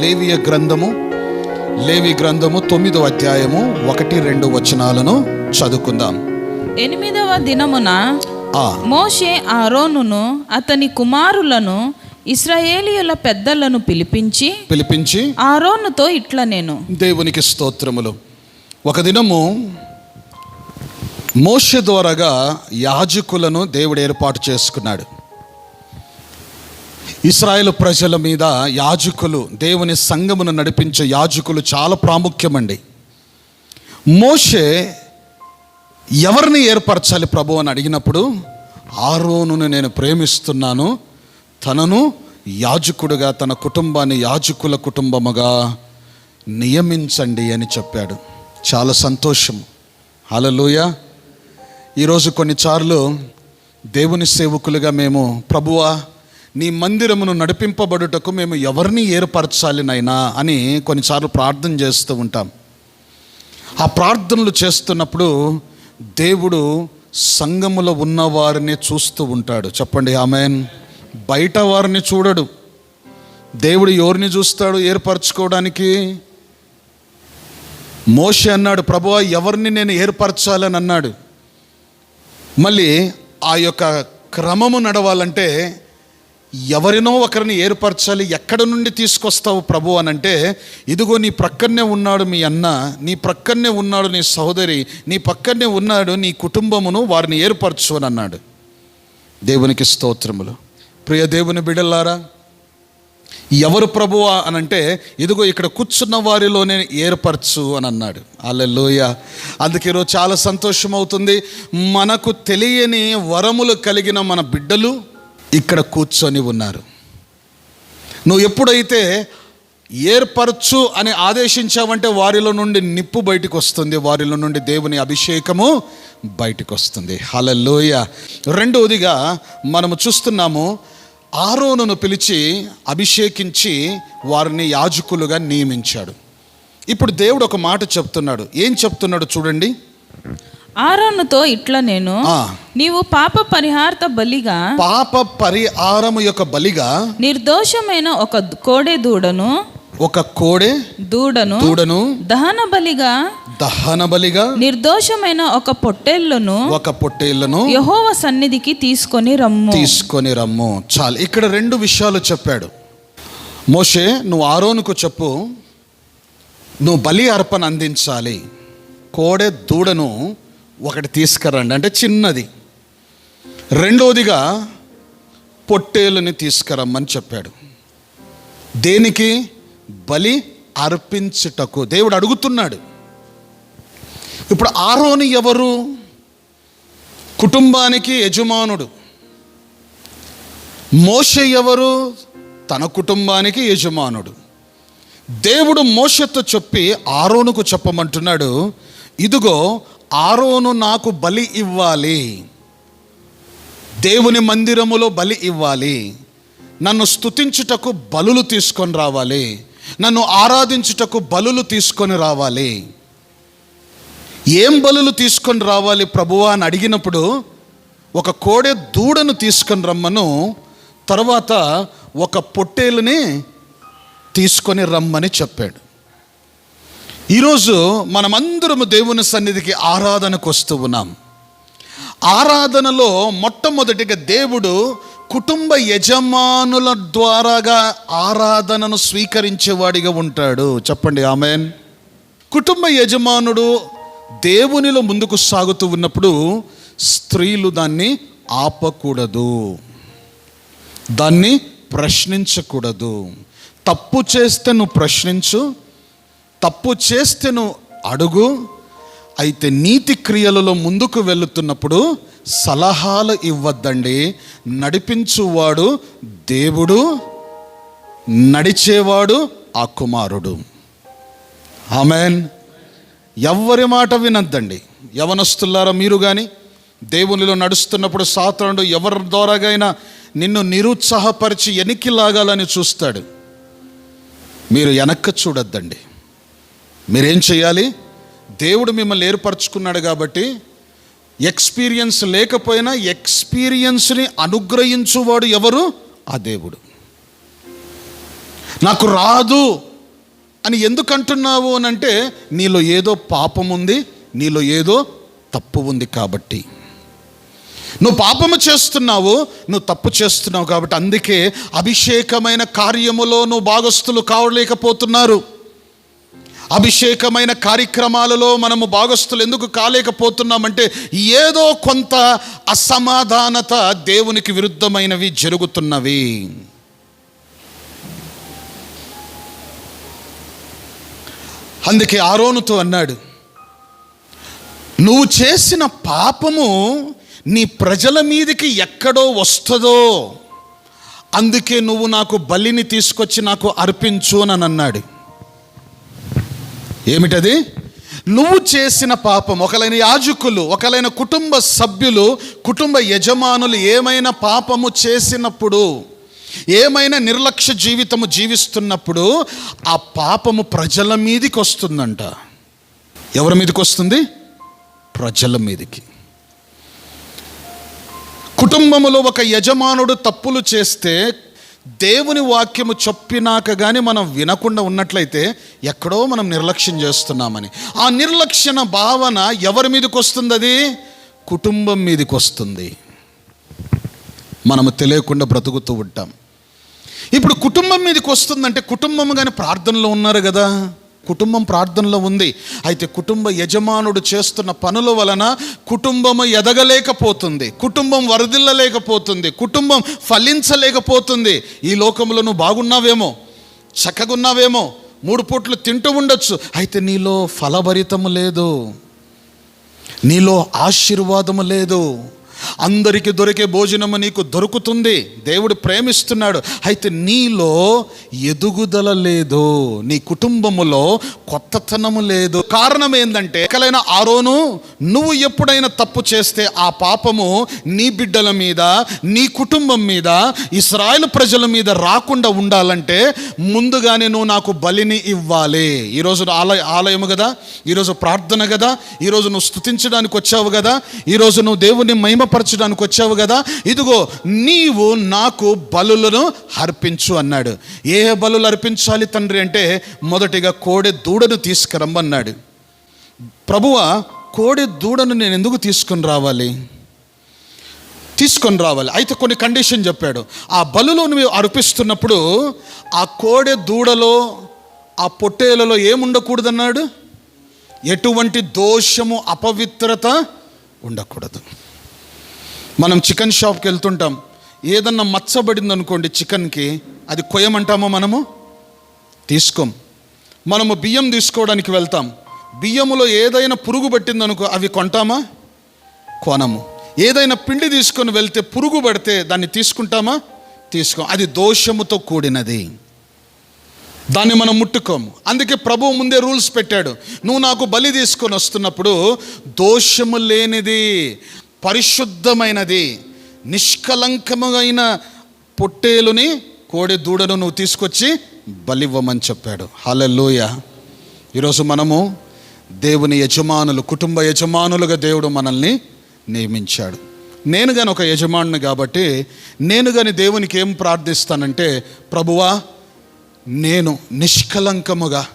లేవియ గ్రంథము లేవి గ్రంథము తొమ్మిదో అధ్యాయము ఒకటి రెండు వచనాలను చదువుకుందాం. ఎనిమిదవ దినమున ఆ. మోషే ఆరోనును అతని కుమారులను ఇస్రాయేలీయుల పెద్దలను పిలిపించి పిలిపించి ఆరోనుతో ఇట్ల నేను. దేవునికి స్తోత్రములు. ఒక దినము మోష ద్వారాగా యాజకులను దేవుడు ఏర్పాటు చేసుకున్నాడు. ఇస్రాయేల్ ప్రజల మీద యాజకులు దేవుని సంఘమును నడిపించే యాజకులు చాలా ప్రాముఖ్యమండి. మోషే ఎవరిని ఏర్పరచాలి ప్రభు అని అడిగినప్పుడు ఆరోనును నేను ప్రేమిస్తున్నాను తనను యాజకుడుగా తన కుటుంబాన్ని యాజకుల కుటుంబముగా నియమించండి అని చెప్పాడు. చాలా సంతోషం. హలలుయ ఈరోజు కొన్నిసార్లు దేవుని సేవకులుగా మేము ప్రభువా నీ మందిరమును నడిపింపబడుటకు మేము ఎవరిని ఏర్పరచాలి నైనా అని కొన్నిసార్లు ప్రార్థన చేస్తూ ఉంటాం. ఆ ప్రార్థనలు చేస్తున్నప్పుడు దేవుడు సంఘములో ఉన్నవారిని చూస్తూ ఉంటాడు. చెప్పండి ఆమెన్. బయట వారిని చూడడు. దేవుడు ఎవరిని చూస్తాడు ఏర్పరచుకోవడానికి? మోషే అన్నాడు ప్రభు ఎవరిని నేను ఏర్పరచాలని అన్నాడు. మళ్ళీ ఆ యొక్క క్రమము నడవాలంటే ఎవరినో ఒకరిని ఏర్పరచాలి ఎక్కడ నుండి తీసుకొస్తావు ప్రభు అని అంటే ఇదిగో నీ ప్రక్కనే ఉన్నాడు మీ అన్న నీ ప్రక్కనే ఉన్నాడు నీ సహోదరి నీ పక్కనే ఉన్నాడు నీ కుటుంబమును వారిని ఏర్పరచు అని అన్నాడు. దేవునికి స్తోత్రములు. ప్రియ దేవుని బిడల్లారా ఎవరు ప్రభువా అని అంటే ఇదిగో ఇక్కడ కూర్చున్న వారిలోనే ఏర్పరచు అని అన్నాడు. అల్లెలోయ అందుకే ఈరోజు చాలా సంతోషం అవుతుంది మనకు తెలియని వరములు కలిగిన మన బిడ్డలు ఇక్కడ కూర్చొని ఉన్నారు. నువ్వు ఎప్పుడైతే ఏర్పరచు అని ఆదేశించావంటే వారిలో నుండి నిప్పు బయటకు వస్తుంది వారిలో నుండి దేవుని అభిషేకము బయటకు వస్తుంది హలలోయ రెండవదిగా మనము చూస్తున్నాము ఆరోనును పిలిచి అభిషేకించి వారిని యాజకులుగా నియమించాడు. ఇప్పుడు దేవుడు ఒక మాట చెప్తున్నాడు. ఏం చెప్తున్నాడు చూడండి. ఆరోనుతో ఇట్ల నేను. నీవు పాప పరిహార్త బలిగా పాప పరిహారము యొక్క బలిగా నిర్దోషమైన ఒక కోడె దూడను ఒక కోడె దూడను దూడను దహన బలిగా దహన బలిగా నిర్దోషమైన ఒక పొట్టేళ్ళను ఒక పొట్టేళ్ళను యహోవ సన్నిధికి తీసుకొని రమ్ము. తీసుకొని రమ్ము. చాలు. ఇక్కడ రెండు విషయాలు చెప్పాడు. మోషే నువ్వు ఆరోనుకు చెప్పు. నువ్వు బలి అర్పణ అందించాలి. కోడె దూడను ఒకటి తీసుకురండి. అంటే చిన్నది. రెండోదిగా పొట్టేలుని తీసుకురమ్మని చెప్పాడు. దేనికి? బలి అర్పించుటకు. దేవుడు అడుగుతున్నాడు. ఇప్పుడు ఆరోని ఎవరు? కుటుంబానికి యజమానుడు. మోష ఎవరు? తన కుటుంబానికి యజమానుడు. దేవుడు మోషతో చెప్పి ఆరోనుకు చెప్పమంటున్నాడు. ఇదిగో ఆరోను నాకు బలి ఇవ్వాలి. దేవుని మందిరములో బలి ఇవ్వాలి. నన్ను స్తుతించుటకు బలులు తీసుకొని రావాలి. నన్ను ఆరాధించుటకు బలులు తీసుకొని రావాలి. ఏం బలులు తీసుకొని రావాలి ప్రభువా అని అడిగినప్పుడు ఒక కోడె దూడను తీసుకొని రమ్మను. తర్వాత ఒక పొట్టేలుని తీసుకొని రమ్మని చెప్పాడు. ఈరోజు మనమందరము దేవుని సన్నిధికి ఆరాధనకు వస్తూ ఉన్నాం. ఆరాధనలో మొట్టమొదటిగా దేవుడు కుటుంబ యజమానుల ద్వారాగా ఆరాధనను స్వీకరించేవాడిగా ఉంటాడు. చెప్పండి ఆమెన్. కుటుంబ యజమానుడు దేవునిలో ముందుకు సాగుతూ ఉన్నప్పుడు స్త్రీలు దాన్ని ఆపకూడదు. దాన్ని ప్రశ్నించకూడదు. తప్పు చేస్తే నువ్వు ప్రశ్నించు తప్పు చేస్తేను అడుగు అయితే నీతి క్రియలలో ముందుకు వెళుతున్నప్పుడు సలహాలు ఇవ్వద్దండి. నడిపించువాడు దేవుడు నడిచేవాడు ఆ కుమారుడు. ఆమెన్. ఎవ్వరి మాట వినద్దండి. యవనస్తులారా మీరు కానీ దేవునిలో నడుస్తున్నప్పుడు సాతానుడు ఎవరి ద్వారాగైనా నిన్ను నిరుత్సాహపరిచి ఎనికి లాగాలని చూస్తాడు. మీరు వెనక్కి చూడొద్దండి. మీరేం చేయాలి? దేవుడు మిమ్మల్ని ఏర్పరచుకున్నాడు కాబట్టి ఎక్స్పీరియన్స్ లేకపోయినా ఎక్స్పీరియన్స్ని అనుగ్రహించువాడు ఎవరు? ఆ దేవుడు. నాకు రాదు అని ఎందుకు అంటున్నావు అని అంటే నీలో ఏదో పాపం ఉంది నీలో ఏదో తప్పు ఉంది కాబట్టి. నువ్వు పాపము చేస్తున్నావు నువ్వు తప్పు చేస్తున్నావు కాబట్టి అందుకే అభిషేకమైన కార్యములో నువ్వు భాగస్థులు కావలేకపోతున్నారు. అభిషేకమైన కార్యక్రమాలలో మనము భాగస్థులు ఎందుకు కాలేకపోతున్నామంటే ఏదో కొంత అసమాధానత దేవునికి విరుద్ధమైనవి జరుగుతున్నవి. అందుకే ఆరోనుతో అన్నాడు నువ్వు చేసిన పాపము నీ ప్రజల మీదకి ఎక్కడో వస్తుందో అందుకే నువ్వు నాకు బలిని తీసుకొచ్చి నాకు అర్పించు అని అన్నాడు. ఏమిటది? నువ్వు చేసిన పాపం ఒకలైన యాజకులు ఒకలైన కుటుంబ సభ్యులు కుటుంబ యజమానులు ఏమైనా పాపము చేసినప్పుడు ఏమైనా నిర్లక్ష్య జీవితము జీవిస్తున్నప్పుడు ఆ పాపము ప్రజల మీదకి వస్తుందంట. ఎవరి మీదకి వస్తుంది? ప్రజల మీదకి. కుటుంబములో ఒక యజమానుడు తప్పులు చేస్తే దేవుని వాక్యము చెప్పినాక కానీ మనం వినకుండా ఉన్నట్లయితే ఎక్కడో మనం నిర్లక్ష్యం చేస్తున్నామని. ఆ నిర్లక్ష్యణ భావన ఎవరి మీదకి వస్తుంది అది కుటుంబం మీదకి వస్తుంది. మనము తెలియకుండా బ్రతుకుతూ ఉంటాం. ఇప్పుడు కుటుంబం మీదకి వస్తుందంటే కుటుంబం కానీ ప్రార్థనలో ఉన్నారు కదా? కుటుంబం ప్రార్థనలో ఉంది. అయితే కుటుంబ యజమానుడు చేస్తున్న పనుల వలన కుటుంబము ఎదగలేకపోతుంది. కుటుంబం వరదిల్లలేకపోతుంది. కుటుంబం ఫలించలేకపోతుంది. ఈ లోకంలో నువ్వు బాగున్నావేమో? చక్కగున్నావేమో? మూడు పూట్లు తింటూ ఉండొచ్చు. అయితే నీలో ఫలభరితము లేదు. నీలో ఆశీర్వాదము లేదు. అందరికీ దొరికే భోజనము నీకు దొరుకుతుంది. దేవుడు ప్రేమిస్తున్నాడు. అయితే నీలో ఎదుగుదల లేదు. నీ కుటుంబములో కొత్తతనము లేదు. కారణం ఏంటంటే ఎక్కలైన ఆరోను నువ్వు ఎప్పుడైనా తప్పు చేస్తే ఆ పాపము నీ బిడ్డల మీద నీ కుటుంబం మీద ఇస్రాయల్ ప్రజల మీద రాకుండా ఉండాలంటే ముందుగానే నువ్వు నాకు బలిని ఇవ్వాలి. ఈరోజు ఆలయ ఆలయము కదా ఈరోజు ప్రార్థన కదా ఈరోజు నువ్వు స్తుతించడానికి వచ్చావు కదా ఈరోజు నువ్వు దేవుని మహిమపరచడానికి వచ్చావు కదా? ఇదిగో నీవు నాకు బలులను అర్పించు అన్నాడు. ఏ బలులు అర్పించాలి తండ్రి అంటే మొదటిగా కోడె దూడను తీసుకురమ్మన్నాడు. ప్రభువ కోడె దూడను నేను ఎందుకు తీసుకొని రావాలి? తీసుకొని రావాలి. అయితే కొన్ని కండిషన్ చెప్పాడు. ఆ బలులో నువ్వు అర్పిస్తున్నప్పుడు ఆ కోడె దూడలో ఆ పొట్టేలలో ఏముండకూడదన్నాడు? ఎటువంటి దోషము అపవిత్రత ఉండకూడదు. మనం చికెన్ షాప్కి వెళ్తుంటాం. ఏదన్నా మచ్చబడింది అనుకోండి చికెన్కి అది కొయ్యమంటామా మనము? తీసుకోం. మనము బియ్యం తీసుకోవడానికి వెళ్తాం. బియ్యములో ఏదైనా పురుగు పట్టిందనుకో అవి కొంటామా? కొనము. ఏదైనా పిండి తీసుకొని వెళ్తే పురుగు పడితే దాన్ని తీసుకుంటామా? తీసుకో. అది దోషముతో కూడినది. దాన్ని మనం ముట్టుకోము అందుకే ప్రభువు ముందే రూల్స్ పెట్టాడు. నువ్వు నాకు బలి తీసుకొని వస్తున్నప్పుడు దోషము లేనిది. పరిశుద్ధమైనది నిష్కలంకమైన పొట్టేలుని కోడి దూడను నువ్వు తీసుకొచ్చి బలివ్వమని చెప్పాడు. హలలోయ ఈరోజు మనము దేవుని యజమానులు కుటుంబ యజమానులుగా దేవుడు మనల్ని నియమించాడు. నేను కానీ ఒక యజమానుని కాబట్టి నేను కానీ దేవునికి ఏం ప్రార్థిస్తానంటే ప్రభువా నేను నిష్కలంకముగా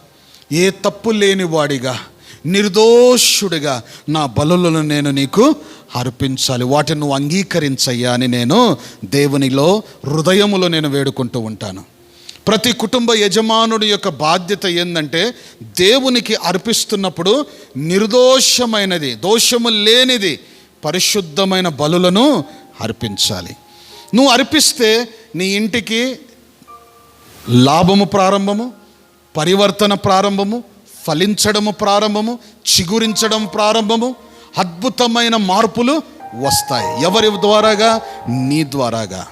ఏ తప్పు లేని వాడిగా నిర్దోషుడిగా నా బలులను నేను నీకు అర్పించాలి. వాటిని నువ్వు అంగీకరించయ్యా అని నేను దేవునిలో హృదయములో నేను వేడుకుంటూ ఉంటాను. ప్రతి కుటుంబ యజమానుడి యొక్క బాధ్యత ఏంటంటే దేవునికి అర్పిస్తున్నప్పుడు నిర్దోషమైనది దోషము లేనిది పరిశుద్ధమైన బలులను అర్పించాలి. నువ్వు అర్పిస్తే నీ ఇంటికి లాభము ప్రారంభము పరివర్తన ప్రారంభము ఫలించడము ప్రారంభము చిగురించడం ప్రారంభము అద్భుతమైన మార్పులు వస్తాయి. ఎవరి ద్వారాగా? నీ ద్వారాగా.